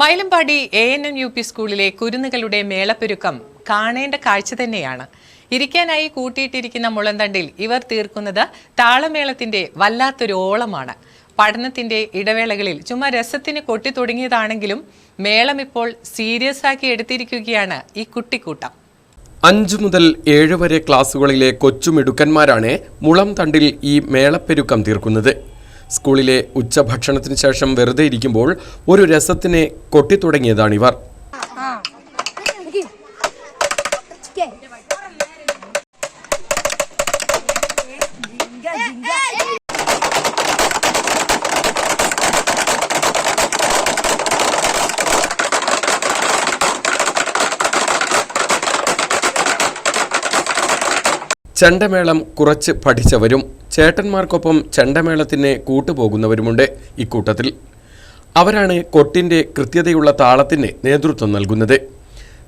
Mayilambadi A N M U P സ്കൂളിലെ കുരുന്നുകളുടെ മേളപ്പെരുക്കം കാണേണ്ട കാഴ്ച തന്നെയാണ്. ഇരിക്കാനായി കൂട്ടിയിട്ടിരിക്കുന്ന മുളന്തണ്ടിൽ ഇവർ തീർക്കുന്നത് താളമേളത്തിന്റെ വല്ലാത്തൊരു ഓളമാണ് പഠനത്തിന്റെ ഇടവേളകളിൽ ചുമ്മാ രസത്തിന് കൊട്ടി തുടങ്ങിയതാണെങ്കിലും മേളം ഇപ്പോൾ സീരിയസ് ആക്കി എടുത്തിരിക്കുകയാണ് ഈ കുട്ടിക്കൂട്ടം. അഞ്ചു മുതൽ ഏഴ് വരെ ക്ലാസ്സുകളിലെ കൊച്ചുമിടുക്കന്മാരാണ് മുളം തണ്ടിൽ ഈ മേളപ്പെരുക്കം തീർക്കുന്നത്. സ്കൂളിലെ ഉച്ചഭക്ഷണത്തിന് ശേഷം വെറുതെ ഇരിക്കുമ്പോൾ ഒരു രസത്തിനെ കൊട്ടിത്തുടങ്ങിയതാണിവർ ചണ്ടമേളം കുറച്ച് പഠിച്ചവരും ചേട്ടന്മാർക്കൊപ്പം ചെണ്ടമേളത്തിന് കൂട്ടുപോകുന്നവരുമുണ്ട് ഇക്കൂട്ടത്തിൽ. അവരാണ് കൊട്ടിന്റെ കൃത്യതയുള്ള താളത്തിന് നേതൃത്വം നൽകുന്നത്.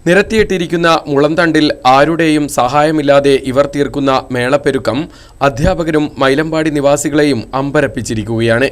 നിരത്തിയിട്ടിരിക്കുന്ന മുളന്തണ്ടിൽ ആരുടെയും സഹായമില്ലാതെ ഇവർ തീർക്കുന്ന മേളപ്പെരുക്കം അധ്യാപകരും മൈലമ്പാടി നിവാസികളെയും അമ്പരപ്പിച്ചിരിക്കുകയാണ്.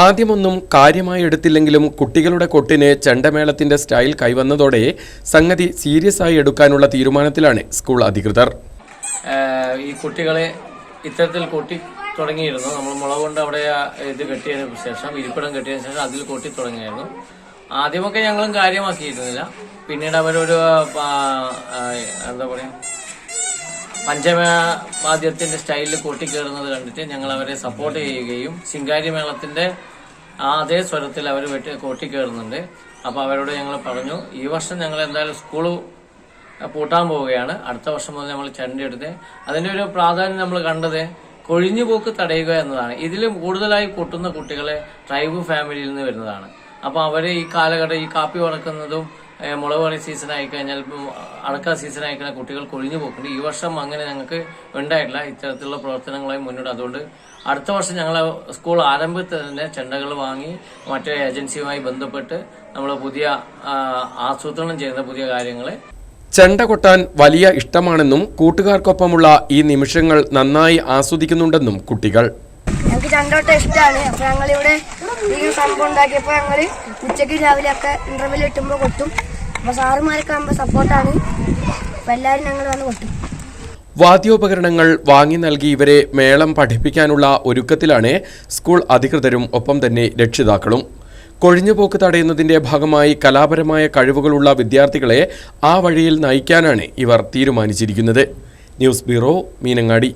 ആദ്യമൊന്നും കാര്യമായി എടുത്തില്ലെങ്കിലും കുട്ടികളുടെ കൊട്ടിന് ചണ്ടമേളത്തിന്റെ സ്റ്റൈൽ കൈവന്നതോടെ സംഗതി സീരിയസ് ആയി എടുക്കാനുള്ള തീരുമാനത്തിലാണ് സ്കൂൾ അധികൃതർ. ഈ കുട്ടികളെ ഇത്തരത്തിൽ കൊട്ടി തുടങ്ങിയിരുന്നു. നമ്മൾ മുള കൊണ്ട് അവിടെ ഇത് കെട്ടിയതിനു ശേഷം ഇരിപ്പിടം കെട്ടിയതിനു ശേഷം അതിൽ കൊട്ടി തുടങ്ങിയായിരുന്നു ആദ്യമൊക്കെ ഞങ്ങളും കാര്യമാക്കിയിരുന്നില്ല. പിന്നീട് അവരൊരു എന്താ പറയാ പഞ്ചമവാദ്യത്തിന്റെ സ്റ്റൈലിൽ കൂട്ടിക്കേറുന്നത് കണ്ടിട്ട് ഞങ്ങൾ അവരെ സപ്പോർട്ട് ചെയ്യുകയും ശിങ്കാരി മേളത്തിന്റെ ആ അതേ സ്വരത്തിൽ അവർ വെട്ടി കൂട്ടിക്കേറുന്നുണ്ട്. കയറുന്നുണ്ട് അപ്പൊ അവരോട് ഞങ്ങൾ പറഞ്ഞു ഈ വർഷം ഞങ്ങൾ എന്തായാലും സ്കൂൾ പൂട്ടാൻ പോവുകയാണ്. അടുത്ത വർഷം മുതൽ നമ്മൾ ചണ്ടെടുത്ത് അതിന്റെ ഒരു പ്രാധാന്യം നമ്മൾ കണ്ടത് കൊഴിഞ്ഞുപോക്ക് തടയുക എന്നതാണ്. ഇതിലും കൂടുതലായി കൊട്ടുന്ന കുട്ടികളെ ട്രൈബ് ഫാമിലിയിൽ നിന്ന് വരുന്നതാണ്. അപ്പൊ അവരെ ഈ കാലഘട്ടം ഈ കാപ്പി വറക്കുന്നതും മുളക് പണി സീസൺ ആയിക്കഴിഞ്ഞാൽ അടക്ക സീസൺ ആയിക്കഴിഞ്ഞാൽ കുട്ടികൾ കൊഴിഞ്ഞു പോക്കുണ്ട്. ഈ വർഷം അങ്ങനെ ഞങ്ങൾക്ക് ഉണ്ടായിട്ടില്ല. ഇത്തരത്തിലുള്ള പ്രവർത്തനങ്ങളായി മുന്നോട്ട്. അതുകൊണ്ട് അടുത്ത വർഷം ഞങ്ങൾ സ്കൂൾ ആരംഭത്തിൽ തന്നെ ചെണ്ടകൾ വാങ്ങി മറ്റേ ഏജൻസിയുമായി ബന്ധപ്പെട്ട് നമ്മൾ പുതിയ ആസൂത്രണം ചെയ്യുന്ന പുതിയ കാര്യങ്ങൾ ചെണ്ട കൊട്ടാൻ വലിയ ഇഷ്ടമാണെന്നും കൂട്ടുകാർക്കൊപ്പമുള്ള ഈ നിമിഷങ്ങൾ നന്നായി ആസ്വദിക്കുന്നുണ്ടെന്നും കുട്ടികൾ. ഞങ്ങൾക്ക് ചണ്ടോട്ട ഇഷ്ടമാണ്. അപ്പോൾ ഞങ്ങളിവിടെ ഈ സംഭവം ഉണ്ടാക്കിയപ്പോൾ ഞങ്ങൾ ഉച്ചയ്ക്ക് രാവിലെയൊക്കെ ഒക്കെ കിട്ടുമ്പോൾ കിട്ടുമ്പോ കൊട്ടും. അപ്പൊ സാറുമാരൊക്കെ ആകുമ്പോൾ സപ്പോർട്ടാണ് അപ്പോൾ എല്ലാവരും ഞങ്ങൾ വന്ന് കൊട്ടും വാദ്യോപകരണങ്ങൾ വാങ്ങി നൽകി ഇവരെ മേളം പഠിപ്പിക്കാനുള്ള ഒരുക്കത്തിലാണ് സ്കൂൾ അധികൃതരും ഒപ്പം തന്നെ രക്ഷിതാക്കളും. കൊഴിഞ്ഞുപോക്ക് തടയുന്നതിന്റെ ഭാഗമായി കലാപരമായ കഴിവുകളുള്ള വിദ്യാർത്ഥികളെ ആ വഴിയിൽ നയിക്കാനാണ് ഇവർ തീരുമാനിച്ചിരിക്കുന്നത്. News bureau Meenangadi.